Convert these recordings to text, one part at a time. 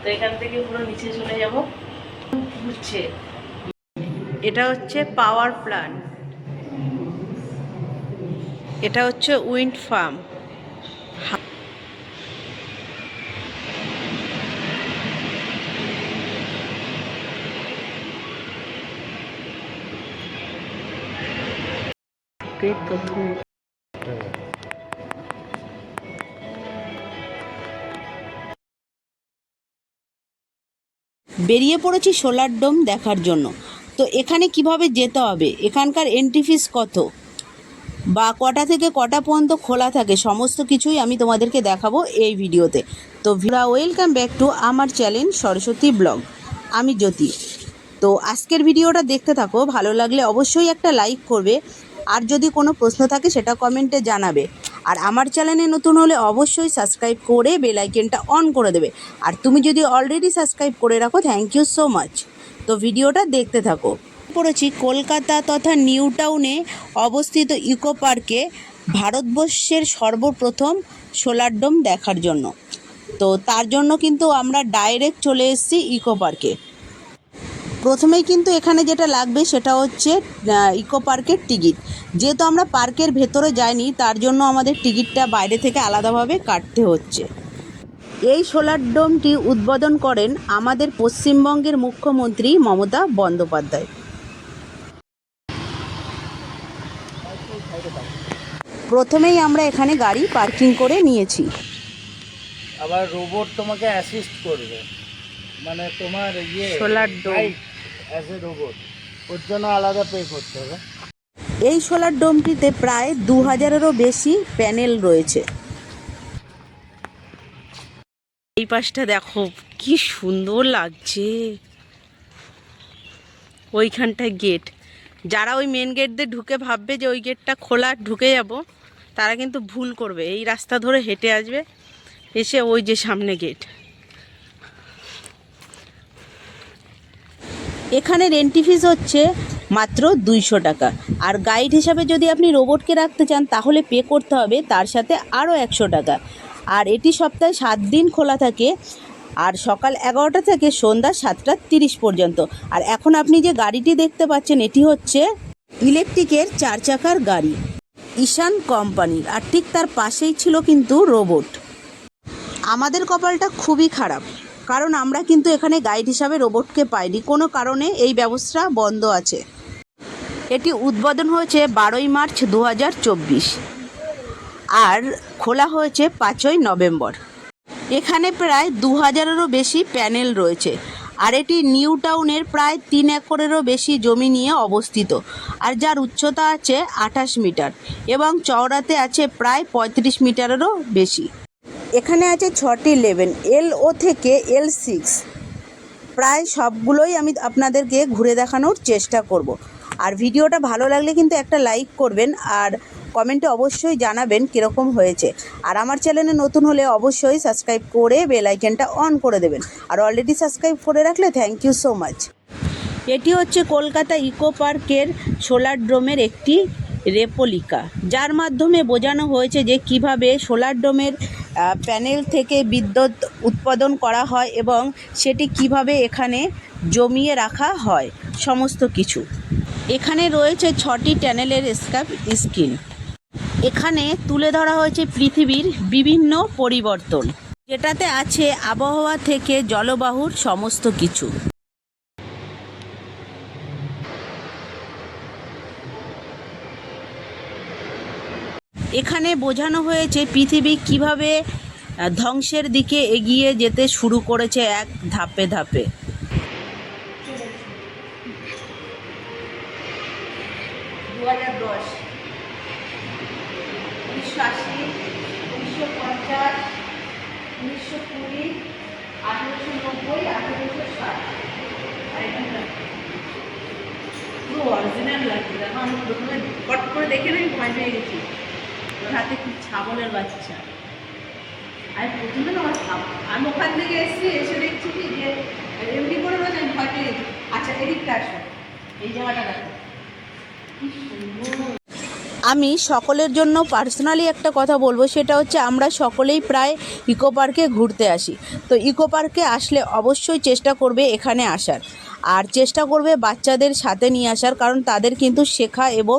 তো এখান থেকে নিচে চলে যাব। এটা হচ্ছে পাওয়ার প্ল্যান্ট এটা হচ্ছে উইন্ড ফার্ম প্রথম বেরিয়ে পড়েছি সোলার ডোম দেখার জন্য। তো এখানে কীভাবে যেতে হবে? এখানকার এন্ট্রি ফিস কত? বা কটা থেকে কটা পর্যন্ত খোলা থাকে? সমস্ত কিছুই আমি তোমাদেরকে দেখাবো এই ভিডিওতে। তো ভিরা ওয়েলকাম ব্যাক টু আমার চ্যানেল সরস্বতী ব্লগ। আমি জ্যোতি। তো আজকের ভিডিওটা দেখতে থাকো। ভালো লাগলে অবশ্যই একটা লাইক করবে। আর যদি কোনো প্রশ্ন থাকে, সেটা কমেন্টে জানাবে। আর আমার চ্যানেলে নতুন হলে অবশ্যই সাবস্ক্রাইব করে বেল অন করে দেবে। আর তুমি যদি অলরেডি সাবস্ক্রাইব করে রাখো থ্যাংক ইউ সো মাচ তো ভিডিওটা দেখতে থাকো। পড়েছি কলকাতা তথা নিউ টাউনে অবস্থিত ইকো পার্কে ভারতবর্ষের সর্বপ্রথম সোলার ডোম দেখার জন্য। তো তার জন্য কিন্তু আমরা ডাইরেক্ট চলে এসেছি ইকো পার্কে। প্রথমেই কিন্তু এখানে যেটা লাগবে সেটা হচ্ছে ইকো পার্কের টিকিট। যেহেতু আমরা পার্কের ভেতরে যাইনি তার জন্য আমাদের টিকিটটা বাইরে থেকে আলাদাভাবে কাটতে হচ্ছে। এই সোলার ডোমটি উদ্বোধন করেন আমাদের পশ্চিমবঙ্গের মুখ্যমন্ত্রী মমতা বন্দ্যোপাধ্যায়। প্রথমেই আমরা এখানে গাড়ি পার্কিং করে নিয়েছি। আবার রোবট তোমাকে অ্যাসিস্ট করবে। মানে তোমার ইয়ে Solar dome. As a robot ওর জন্য আলাদা পে করতে হবে। এই সোলার ডোমটিতে প্রায় দু হাজারেরও বেশি প্যানেল রয়েছে। এই পাশটা দেখো কি সুন্দর লাগছে। ওইখানটায় গেট যারা ওই মেন গেট দিয়ে ঢুকে ভাববে যে ওই গেটটা খোলা ঢুকে যাব তারা কিন্তু ভুল করবে। এই রাস্তা ধরে হেঁটে আসবে এসে ওই যে সামনে গেট এখানে রেন্টি ফিস হচ্ছে মাত্র দুইশো টাকা। আর গাইড হিসাবে যদি আপনি রোবটকে রাখতে চান, তাহলে পে করতে হবে তার সাথে আরও একশো টাকা। আর এটি সপ্তাহে সাত দিন খোলা থাকে, আর সকাল এগারোটা থেকে সন্ধ্যা সাতটা তিরিশ পর্যন্ত। আর এখন আপনি যে গাড়িটি দেখতে পাচ্ছেন, এটি হচ্ছে ইলেকট্রিকের চার চাকার গাড়ি, ঈশান কোম্পানির আর ঠিক তার পাশেই ছিল কিন্তু রোবট আমাদের কপালটা খুবই খারাপ। কারণ আমরা কিন্তু এখানে গাইড হিসাবে রোবটকে পাইনি। কোনো কারণে এই ব্যবস্থা বন্ধ আছে। এটি উদ্বোধন হয়েছে বারোই মার্চ দু হাজার চব্বিশ আর খোলা হয়েছে পাঁচই নভেম্বর। এখানে প্রায় দু হাজারেরও বেশি প্যানেল রয়েছে আর এটি নিউ টাউনের প্রায় তিন একরেরও বেশি জমি নিয়ে অবস্থিত আর যার উচ্চতা আছে আঠাশ মিটার এবং চওড়াতে আছে প্রায় পঁয়ত্রিশ মিটারেরও বেশি। এখানে আছে ছটি লেভেল এল ও থেকে এল সিক্স প্রায় সবগুলোই আমি আপনাদেরকে ঘুরে দেখানোর চেষ্টা করব। আর ভিডিওটা ভালো লাগলে কিন্তু একটা লাইক করবেন আর কমেন্টে অবশ্যই জানাবেন কীরকম হয়েছে। আর আমার চ্যানেলে নতুন হলে অবশ্যই সাবস্ক্রাইব করে বেল আইকনটা অন করে দেবেন। আর অলরেডি সাবস্ক্রাইব করে রাখলে থ্যাংক ইউ সো মাচ এটি হচ্ছে কলকাতা ইকো পার্কের সোলার ড্রোমের একটি রেপোলিকা, যার মাধ্যমে বোঝানো হয়েছে যে কীভাবে সোলার ডোমের প্যানেল থেকে বিদ্যুৎ উৎপাদন করা হয় এবং সেটি কীভাবে এখানে জমিয়ে রাখা হয়, সমস্ত কিছু। এখানে রয়েছে ছটি ট্যানেলের স্কাপ স্ক্রিন। এখানে তুলে ধরা হয়েছে পৃথিবীর বিভিন্ন পরিবর্তন। যেটাতে আছে আবহাওয়া থেকে জলবায়ুর সমস্ত কিছু। এখানে বোঝানো হয়েছে পৃথিবী কীভাবে ধ্বংসের দিকে এগিয়ে যেতে শুরু করেছে এক ধাপে ধাপে। অরিজিনাল লাগছে দেখো আমি প্রথমে করে দেখে আমি ভয় পেয়ে গেছি। হাতে কি ছাগলের বাচ্চা। আর প্রথমে না আমার আমি ওখান থেকে এসেছি, এসে দেখছি কি যে এমনি করে রয়েছে আমি ভয় পেয়ে আচ্ছা এদিকটা আসো। এই জায়গাটা দেখো। কি সুন্দর। আমি সকলের জন্য পার্সোনালি একটা কথা বলব, সেটা হচ্ছে আমরা সকলেই প্রায় ইকো পার্কে ঘুরতে আসি। তো ইকো পার্কে আসলে অবশ্যই চেষ্টা করবে এখানে আসার। আর চেষ্টা করবে বাচ্চাদের সাথে নিয়ে আসার, কারণ তাদের কিন্তু শেখা এবং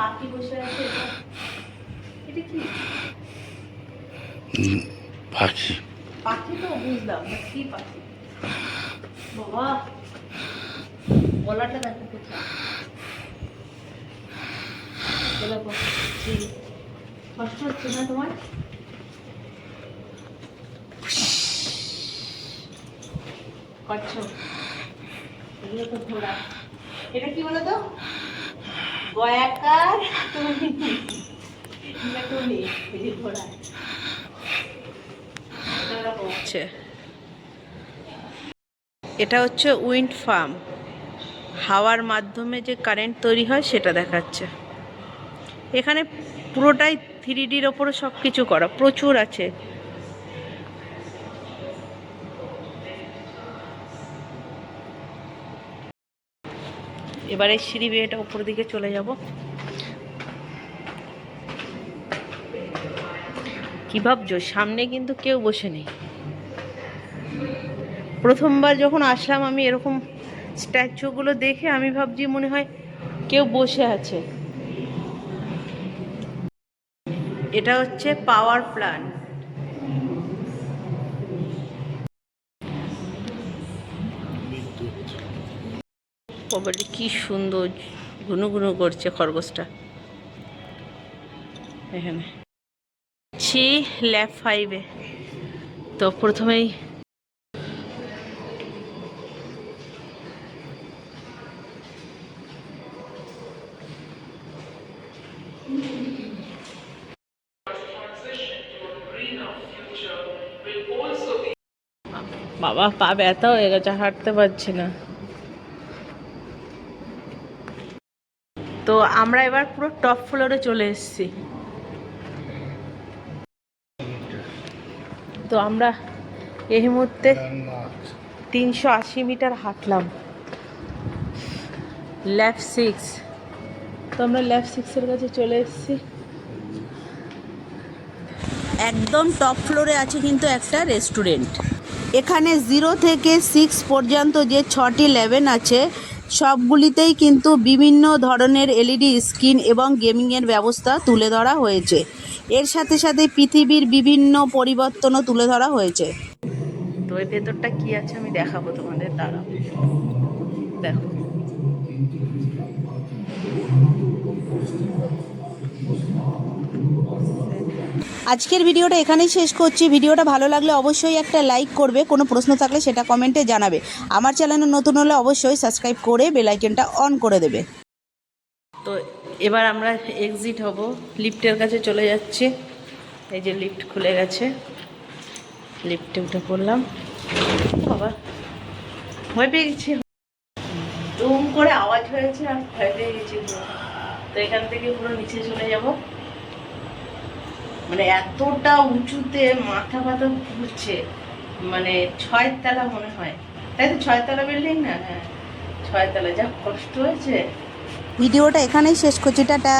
পাখি বসে আছে? এটা কি? পাখি। পাখি তো বুঝলাম কি পাখি? বাবা গলাটা দেখো কোথায়। কষ্ট হচ্ছে না তোমার? করছ এগুলো তো ঘোড়া। এটা কি বলো তো? এটা হচ্ছে উইন্ড ফার্ম। হাওয়ার মাধ্যমে যে কারেন্ট তৈরি হয়, সেটা দেখাচ্ছে। এখানে পুরোটাই থ্রি ডির ওপরে সব কিছু করা। প্রচুর আছে। এবারে সিঁড়ি বেয়েটা উপর দিকে চলে যাব। কি ভাবছ? সামনে কিন্তু কেউ বসে নেই। প্রথমবার যখন আসলাম আমি এরকম স্ট্যাচুগুলো দেখে আমি ভাবছি মনে হয় কেউ বসে আছে। এটা হচ্ছে পাওয়ার প্ল্যান্ট। বাবারে কি সুন্দর ঘুনু করছে খরগোশটা। এখানে। ছি, ল্যাব ফাইভে। তো প্রথমেই বাবা, পা ব্যথা হয়ে গেছে, হাঁটতে পারছি না। তো আমরা এবার পুরো টপ ফ্লোরে চলে এসেছি। তো আমরা এই মুহূর্তে তিনশো আশি মিটার হাঁটলাম। ল্যাব সিক্স তো আমরা ল্যাব সিক্সের কাছে চলে এসেছি। একদম টপ ফ্লোরে আছে কিন্তু একটা রেস্টুরেন্ট এখানে জিরো থেকে সিক্স পর্যন্ত যে ছটি লেভেন আছে সবগুলিতেই কিন্তু বিভিন্ন ধরনের এলইডি স্ক্রিন এবং গেমিংয়ের ব্যবস্থা তুলে ধরা হয়েছে। এর সাথে সাথে পৃথিবীর বিভিন্ন পরিবর্তনও তুলে ধরা হয়েছে। তো ভেতরটা কি আছে আমি দেখাবো তোমাদের দেখো। আজকের ভিডিওটা এখানেই শেষ করছি। ভিডিওটা ভালো লাগলে অবশ্যই একটা লাইক করবে। কোনো প্রশ্ন থাকলে সেটা কমেন্টে জানাবে। আমার চ্যানেলে নতুন হলে অবশ্যই সাবস্ক্রাইব করে বেল আইকনটা অন করে দেবে। তো এবার আমরা এক্সিট হব। লিফটের কাছে চলে যাচ্ছি। এই যে লিফট খুলে গেছে। লিফটে উঠে পড়লাম। বাবা ভয় পেয়ে গেছি। দুম করে আওয়াজ হয়েছে আর ভয় পেয়ে গেছি। এখান থেকে পুরো নিচে চলে যাব। মানে এতটা উঁচুতে মাথা ফাথা ঘুরছে মানে ছয়তলা মনে হয়। তাই তো ছয়তলা বিল্ডিং না? হ্যাঁ ছয়তলা। যা কষ্ট হয়েছে। ভিডিওটা এখানেই শেষ করছি। টাটা।